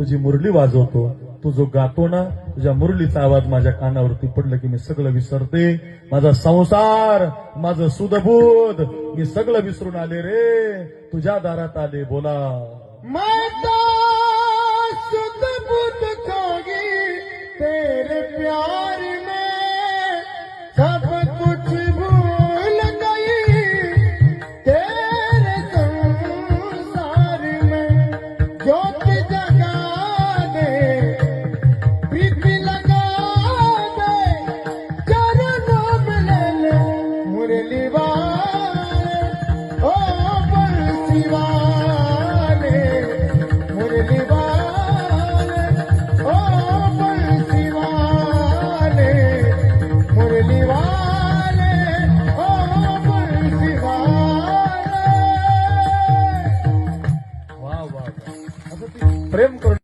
तुझी मुरली वाजवतो. तू जो गातो ना तुझ्या मुरलीचा आवाज माझ्या कानावरती पडलं की मी सगळं विसरते. माझा संसार माझं सुदबोध मी सगळं विसरून आले रे. तुझ्या दारात आले बोला. मुरली ओ बंसी वाले मुरली ओ बंसी वाले मुरली ओ अच्छा, प्रेम करो